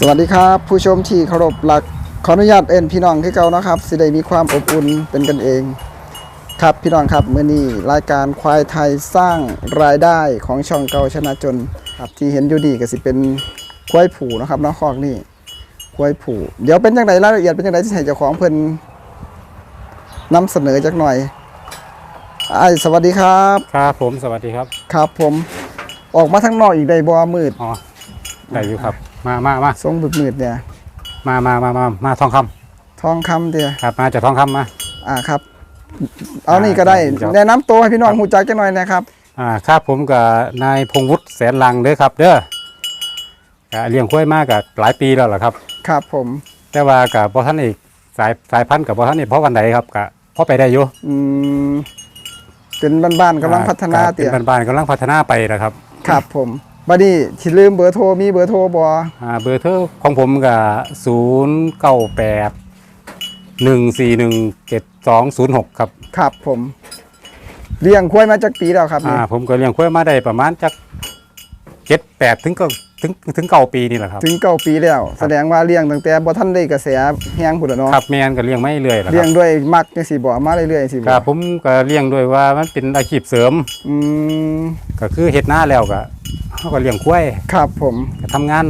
สวัสดีครับ ผู้ชมที่เคารพหลักขออนุญาตเอ็นพี่น้องที่เก่านะครับสิได้มีความอบอุ่นเป็นกันเอง ครับพี่น้องครับเมื่อนี้รายการควายไทยสร้างรายได้ของช่องเก่าชนะจนครับที่เห็นอยู่ดีก็สิเป็นควายผูนะครับเน้องคอกนี่ควายผูเดี๋ยวเป็นจังไดรายละเอียดเป็นจังไดที่ให้เจ้าของเพิ่นนำเสนอจักหน่อยไอ้ายสวัสดีครับครับผมสวัสดีครับ ครับผมออกมาทั้งนอกอีกได้บ่มืดอ๋อได้อยู่ครับ มามามาทรงบึกมืดเนี่ยมามามามามาทองคำทองคำเดียครับมาจากทองคำมา อ่าครับ เอานี่ก็ได้ครับ แนะนำตัวให้พี่น้องหูจักจังหน่อยนะครับ อ่าครับผมกับนายพงวุฒิแสนลังเด้อครับ เด้อก็เลี้ยงควายมากกับหลายปีแล้วล่ะครับ ครับผม แต่ว่ากับพ่อท่านเอกสายสายพันธุ์กับพ่อท่านเอกเพราะวันไหนครับกับพ่อไปได้อยู่อืมเป็นบ้านๆกำลังพัฒนาอ่เตี่ยเป็นบ้านๆกำลังพัฒนาไปนะครับ ครับผม บัดนี้ที่ลืมเบอร์โทรมีเบอร์โทรบ่อ่าเบอร์โทรของผมกับศูนย์เก้าแปดหนึ่งสี่หนึ่งเจ็ดสองศูนย์หกครับครับผมเลี้ยงควายมาจากปีแล้วครับอ่านี่ผมก็เลี้ยงควายมาได้ประมาณจักเจ็ดแปดถึงก็ถึงถึงเก้าปีนี่แหละครับ ถึงเก้าปีแล้ว แสดงว่าเลี้ยงตั้งแต่บ่ทันได้กระแสแฮงพุ่นน่ะเนาะครับแมนก็เลี้ยงไม่เรื่อยแหละคเลี้ยรังบด้วยมักจังซี่บ่มาเรื่อยๆสิคบ่รับผมก็เลี้ยงด้วยว่ามันเป็นอาชีพเสริม อืมก็คือเฮ็ดหน้าแล้วก็ เขาก็เลี้ยงควายครับผมก็ทำงาน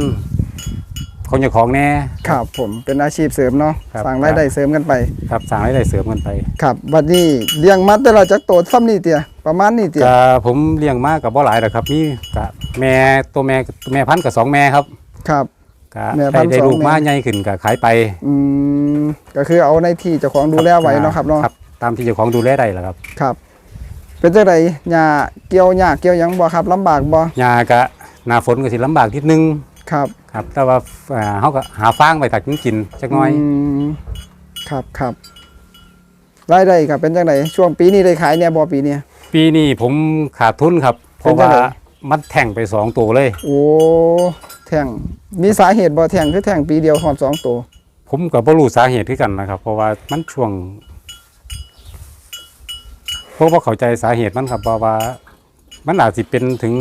ของเจ้าของแน่ ครับผมเป็นอาชีพเสริมเนาะครับ สร้างรายได้เสริมกันไป ครับสร้างรายได้เสริมกันไปครับบัดนี้เลี้ยงมัดแต่ละจักโตซ้ำนี่เตียประมาณนี้เตียก็ผมเลี้ยงมากับบ่หลายหรอกครับมีก็แม่ตัวแม่ตัวแม่พันธุ์กับสองแม่ครับครับ ก็แม่พันธุ์ได้สองลูกแม่ มาใหญ่ขึ้นก็ขายไปอืมก็คือเอาในที่เจ้าของดูแลไว้เนาะครับเนาะครับตามที่เจ้าของดูแลได้แหละครับ ครับ เป็นจังไดหญ้าเกี่ยวหญ้าเกี่ยวหยังบ่ครับลำบากบ่ยาก็หน้าฝนก็สิลำบากนิดนึงครับครับ แต่ว่าอ่าเขาก็หาฟางไปถักกินจักหน้อยมครับครับรายได้ครับเป็นจังไดช่วงปีนี้ได้ขายเนี่ยบ่ปีเนี้ย ปีนี้ผมขาดทุนครับ เพเป็นราะจังว่าไดมันแท่งไปสองตัวเลย โอ้แท่งมีสาเหตุบ่แท่งคือแท่งปีเดียวหอดสองตัว ผมกับบ่รู้สาเหตุที่กันนะครับ เพราะว่ามันช่วงเพราะว่าเข้าใจสาเหตุมันครับเพราะว่า มันอาจสิเป็นถึง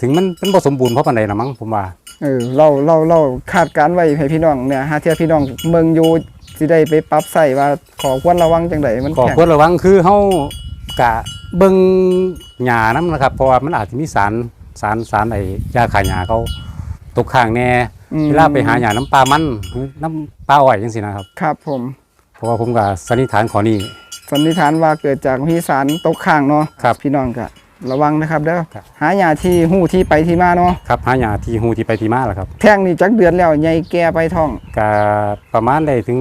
ถึงมันเป็นบ่สมบูรณ์เพราะปันใดละมั้งผมว่า เออเราเราเราคาดการณ์ไว้ให้พี่น้องเนี่ยหาเที่ยพี่น้องเมืองอยู่สิได้ไปปรับใส่ว่าขอควรระวังจังไดมันก็แข็งควรระวังคือเฮากะเบิ่งหญ้านํนะครับ เพราะว่ามันอาจจะมีสารสารสารไอ้ยาฆ่าหญ้าเขาตกค้างแน่อืมเวลาไปหาหญ้าน้ำปลามันหรือน้ำปลาอ้อยจังซี่นะครับ ครับผม เพราะว่าผมก็สันนิษฐานขอนี้ สันนิษฐานว่าเกิดจากมีสารตกค้างเนาะครับพี่น้องก็ระวังนะครับเด้อครับ หาหญ้าที่หู้ที่ไปที่มาเนาะครับหาหญ้าที่หูที่ไปที่มาแหละครับแท่งนี่จักเดือนแล้วใหญ่แก่ไปท้องก็ประมาณได้ถึง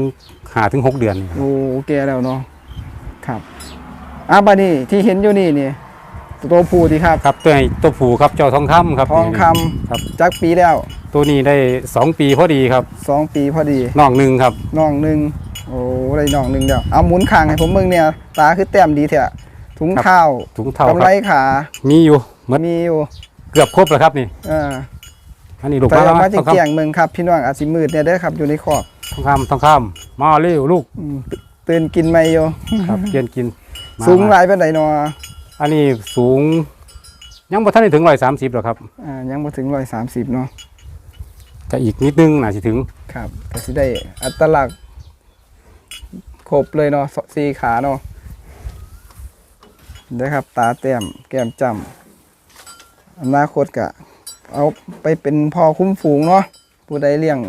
หาถึงหกเดือนนี่ครับโอ้แก่แล้วเนาะครับอะบัดนี้ที่เห็นอยู่นี่นี่ตัวผู้ที่ครับ ครับตัวไอ้ตัวผูครับเจ้าทองคำครับทองคำครับ จักปีแล้วตัวนี้ได้สองปีพอดีครับสองปีพอดีนอกหนึ่งครับน้องหนึ่ง โอ้ได้น้องหนึ่งเดียวเอาหมุนคางให้ผมเบิ่งเนี่ยตาคือแต้มดีเถอะถุงครับเท้าถุงเท่ากำคไรรับขามีอยู่หมดมีอยู่ เกือบครบแล้วครับนี่เอออันนี้ลูกแต่มาแล้วมาทจริองงเกียคำงเมืองครับพี่น้องอาจสิมืดเนี่ยเด้อครับอยู่ในคอกทองคำทองคำมาเร็วลูกอืมตื่นกินไม่อยู่ครับเกียนกินมาสูงหมาลายปานใดเนาะอันนี้สูง ยังบ่ทันได้ถึงร้อยสามสิบหรอกครับอ่ายังบ่ถึง130เนาะก็อีกนิดนึงน่าสิถึงครับก็สิได้อัตลักษณ์ ครบเลยเนาะสสี่ขาเนาะเด้อครับ ตาแต้มแก้มจ้ำอนาคตก็เอาไปเป็นพ่อคุ้มฝูงเนาะผู้ใดเลี้ยง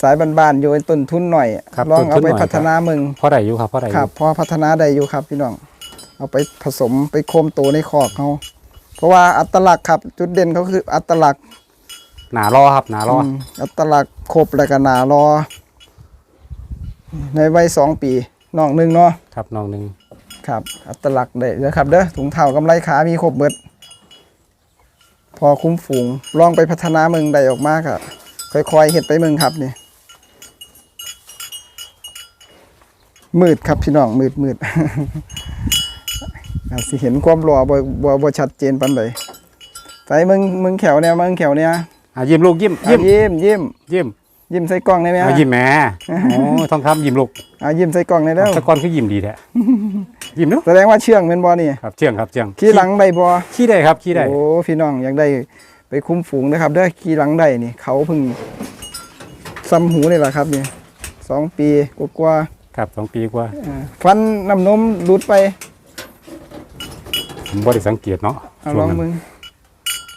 สายบ้านๆโยนต้นทุนหน่อยครับลองต้นเอาทุนไปหน่อยพัฒนามึงพอได้อยู่ครับพอได้อครัยู่บพอพัฒนาได้อยู่ครับพี่น้อง เอาไปผสมไปโคมโตในคอกเขาเพราะว่าอัตลักษณ์ครับ จุดเด่นเขาคืออัตลักษณ์หนารอครับหนารออมอัตลักษณ์ครบแล้วก็หนารอ ในวัยสองปีน้องหนึ่งเนาะครับน้องหนึ่งครับ อัตลักษณ์ได้เด้อครับเด้อถุงเท้ากำไรขามีครบเบิด พอคุ้มฝูงลองไปพัฒนามึงได้ออกมากอะค่อยๆเห็ดไปมึงครับนี่มืดครับพี่น้องมืดมืดอาจสิเห็นความรอบ่บ่บ่ชัดเจนปานใดใส่มึงมึงแขวเนี่ยมึงแขวเนี่ยอะยิ้มลูกยิ้มอะยิ้มยิ้มยิ้มยิ้ม ยิ้มใส่กล้องได้ไหมอะยิ้มแหม่โอ้ทองคำยิ้มลูกอะยิ้มใส่กล้องได้แล้วแตะกอนคือยิ้มดีแท้ยิ้มเนาะแสดงว่าเชื่องเป็นบ่นี่ครับเจียงครับเจียงขี่หลังได้บ่ขี้ได้ครับขี้ได้โอ้พี่น้องอยากได้ไปคุ้มฝูงนะครับเด้อขี่หลังได้นี่ เขาเพิ่งซ้ำหูนี่แหละครับนี่สองปีกว่าครับสองปีกว่าๆอ่าฟันน้ำนมหลุดไปผมบ่ได้สังเกตเนาะเอาช่ลวองงนั้นมึง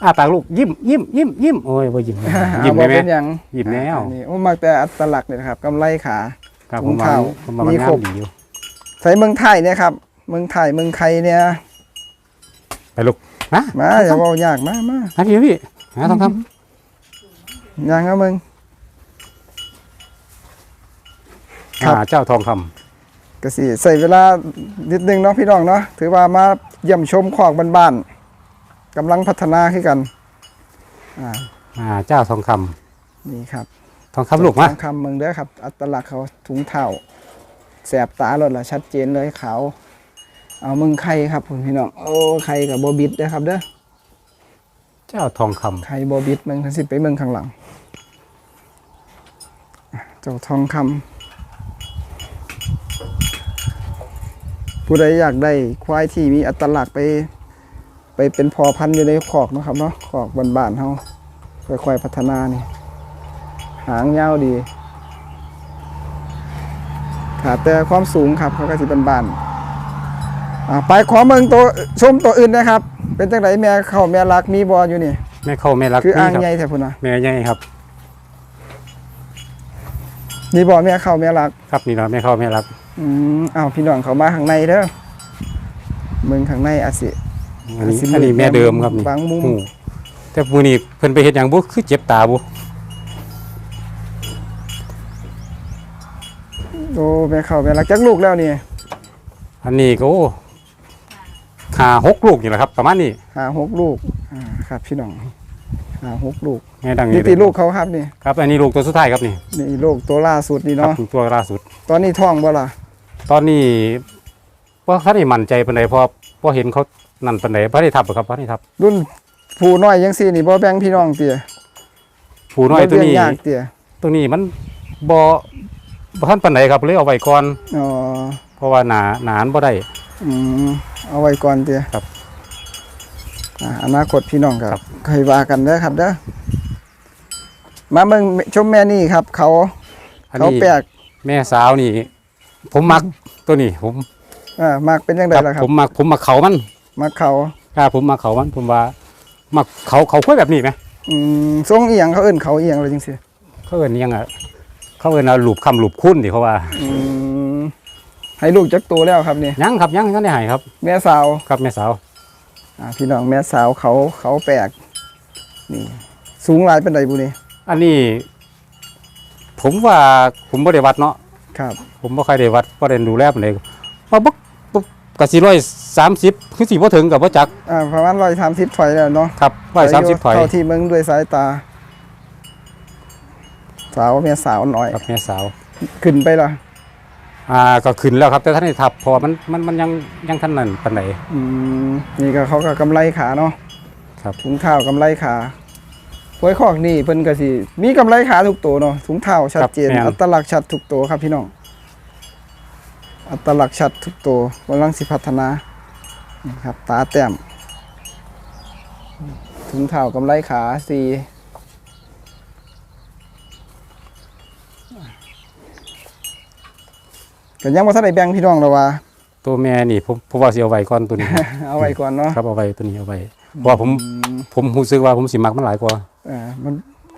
อ้าปากลูกยิ้มยิ้มยิ้มยิ้มโอ้ยบ่ยิ้มเอายิ้มบ่ได้ไหมเป็นหยังยิ้มแล้วอันนี่โอ้มักแต่อัตลักษณ์นี่นะครับกำไรขาครับถุผมงว่าเท้าผมว่ามีมันครงาบมดีอยู่ใส่เมืองไทยเนี่ยครับ เมืองไทยเมืองไทยเนี่ยไปลูกนะมาอย่าเว้ายากมามานะพี่พี่หาทองคย่างเอามึงำครับหาเจ้าทองคำก็สิใส่เวลานิดนึงเนาะพี่น้องเนาะถือว่ามาเยี่ยมชมขอกบ้านๆ กำลังพัฒนาขึ้นกันอ่าอ่าเจ้าทองคำนี่ครับทองคำลูกมาทองคำเมืองเด้อครับ อัตลักษณ์เขาถุงเท้าแสบตาเลยล่ะชัดเจนเลยขาวเอามึงไข่ครับคุณพี่น้องโอ้ไข่กับโบบิดเด้อครับเด้อเจ้าทองคำไข่โบบิดเมืองทันสิไปเมืองข้างหลังอะเจ้าทองคำผู้ใดอยากได้ควายที่มีอัตลักษณ์ไป ไปเป็นพอพันธุ์อยู่ในขอกเนาะครับเนาะขอกบ้านๆเฮาค่อยๆพัฒนานี่หางยาวดีขาแต่ความสูงครับเขาก็สิเป็นบ้านๆอ่าไปขอเมืองตัวชมตัวอื่นนะครับ เป็นจังไดแม่เข้าแม่รักมีบออยู่นี่แม่เข้าแม่รักคืออ่างนี่ใหญ่ครับแท้พุ่นนะแม่ใหญ่ครับมีบอแม่เข้าแม่รัก ครับนี่เราแม่เข้าแม่รักอืมอ้าวพี่น้องเขามาข้างในเด้อเมืองข้างในอาจสิ อันนี้สิอันนี้มืดแม่เดิมครับนี่บางมุม หูแต่มื้อนี้เพิ่นไปเฮ็ดหยังบ่คือเจ็บตาบ่โอ้แม่เข้าแม่รักจักลูกแล้วนี่อันนี้ก็โอ้หาหกลูกนี่แหละครับประมาณนี้หาหกลูกอ่าครับพี่น้องหาหกลูกแม่ดังนี่ตีลูกเขาครับนี่ครับ อันนี้ลูกตัวสุดท้ายครับนี่นี่ลูกตัวล่าสุดนี่ครับเนาะตัวล่าสุด ตอนนี้ท้องบ่ล่ะตอนนี้ว่าเขาได้มั่นใจปานใดเพอพอเห็นเขา นั่นปานใดบ่ได้ทับหรอกครับบ่ได้ทับรุ่นผู้น้อยยังสี่นี่บ่แบ่งพี่น้องเตี่ยผู้น้อยตัวนี้บ่เลี้ยงยากเตี่ยตัวนี้มันบ่บ่ทันปานใดครับเลยเอาไว้ก่อนอ๋อเพราะว่าหนาหนานบ่ได้อืมเอาไว้ก่อนเตี่ยครับ อ่าอนาคตพี่น้องคครัรับบเคยว่ากันเด้อครับเด้อมาเมืองชมแม่นี่ครับ เขาอันเขานี้แปลกแม่สาวนี่ ผมมักตัวนี้ผมอ่ามักเป็นจังไดครับล่ะครัผบมมักผมมักเขามัน มักเขาครับผมมักเขามันผมว่ามักเขาเขาค่อยแบบนี้ไหมอืมทรงอีหยังเขาเอิ้นเขาอีหยังเลยจังซี่เขาเอิ้นอิหยังอะเขาเอิ้นเอาหลูบคำหลูบคุ้นดิเขาว่าอืมให้ลูกจักตัวแล้วครับนี่ยังครับยังยังได้ใหายครับ แม่สาวครับแม่สาวอ่าพี่น้องแม่สาวเขาเขาแปลกนี่สูงหลายเป็นไดบุนี่อันนี้ ผมว่าผมบ่ได้วัดเนาะครับ ผมบ่ค่อยได้วัดบ่ได้ดูแลปานใดว่าบ่บ่ ก็สิร้อยสามสิบคือสิบ่ถึงกับบ่จักอ่าประมาณร้อยสามสิบถอยแล้วเนาะครับร้อยสามสิบถอยเท่าที่เมืองด้วยสายตา สาวเมียสาวน้อยครับแม่สาวขึ้นไปละอ่าก็ขึ้นแล้วครับแต่ท่านได้ทับเพอมันมันมันยังยังท่านนั่นปานใดอืมนี่ก็เขาก็กำไรขาเนาะครับถุงเท้ากำไรขาไว้คอกนี่เพิ่นก็สิมีกำไรขาทุกตัวเนาะถุงเท้าชัดเจนอัตลักษณ์ชัดทุกตัวครับพี่น้อง อัตลักษณ์ชัดทุกตัวกำลังสิพัฒนานี่ครับตาแต้มถุงเท้ากำไรขาสีก็ยังบ่ทันได้แบ่งพี่น้องแล้วว่า ตัวแม่นี่ผมผมว่าสิเอาไว้ก่อนตัวนี้ เอาไว้ก่อนเนาะครับเอาไว้ตัวนี้เอาไว้เพราะว่าผมผมรู้สึกว่าผมสิมักมันหลายกว่าอ่ามัน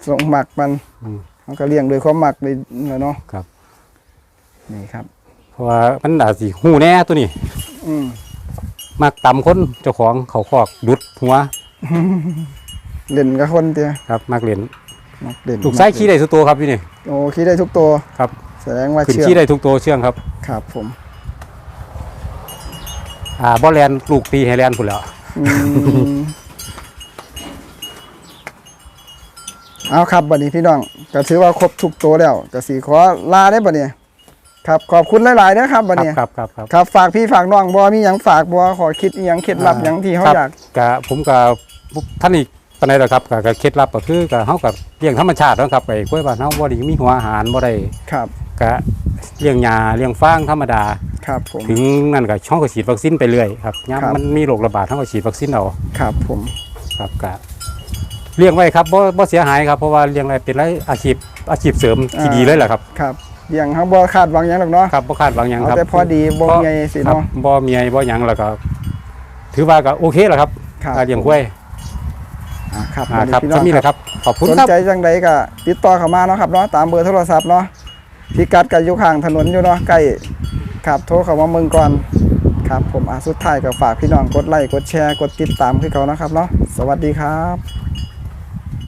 ส่งหมักมันอืม มันก็เลี้ยงโดยความหมักเลยเนาะครับ นี่ครับเพราะ ว่ามันอาจสิหูแน่ตัวนี้อืมมักตำคนเจ้าของเขาคอกดุดหัว เล่นกับคนเตียครับมักเล่นมักเล่นลูกไส้ขี้ได้ทุกตัวครับพี่นี่โอ้ขี้ได้ทุกตัวครับ แสดงว่าขึ้นเชื่อขี้ได้ทุกตัวเชื่องครับ ครับผม อ่าบ่แลนลูกตีให้แลนพุ่นแล้ว อืมเอาครับบัดนี้พี่น้องก็ถือว่าครบทุกตัวแล้วก็สีขอลาได้บัดนี้ ครับขอบคุณหลายๆนะครับบัดนี้ครับครับครับครับฝากพี่ฝากน้องบ่มีหยังฝากบ่ขอคิดอีหยังเคล็ดลับหยังที่เขาครับอยากกะผมกะท่านอีกปานใดล่ะครับกะกะเคล็ดลับก็คือกะเฮากับเลี้ยงธรรมชาติเนาะครับไอ้กล้วยบ้านเฮาบ่ได้มีหัวอาหารบ่ได้ครับกะเลี้ยงหญ้าเลี้ยงฟางธรรมดาครับผม ถึงนั่นก็ช่องก็ฉีดวัคซีนไปเรื่อยครับยามครับ มันมีโรคระบาดเฮาก็ฉีดวัคซีนเอาครับผมครับกะเลี้ยงไว้ครับบ่บ่เสียหายครับเพราะว่าเลี้ยงไว้เป็นไรายอาชีพอาชีพเสริมที่อ่าดีเลยแหละครับ ครับ เลี้ยงเฮาบ่คาดหวังหยังหรอกเนาะครับบ่คาดหวังหยังเอาครับแต่พอดีบ่เพราะใหญ่สิครับเนาะ บ่เมียบ่หยังแล้วก็ถือว่าก็โอเคแล้วครับครับ การเลี้ยงกล้วยอ่าครับอ่าวันนี้ครับพี่น้ก็องมีคแหรับละครับขอบคุณสนครับ ใจจังใดก็ติดต่อเข้ามาเนาะครับเนาะตามเบอร์โทรศัพท์เนาะพิกัดก็อยู่ข้างถนนอยู่เนาะใกล้ครับโทรเข้ามาเมืองก่อนครับผมอะสุดท้ายก็ฝากพี่น้องกดไลค์กดแชร์กดติดตามคือเขานะครับเนาะสวัสดีครับ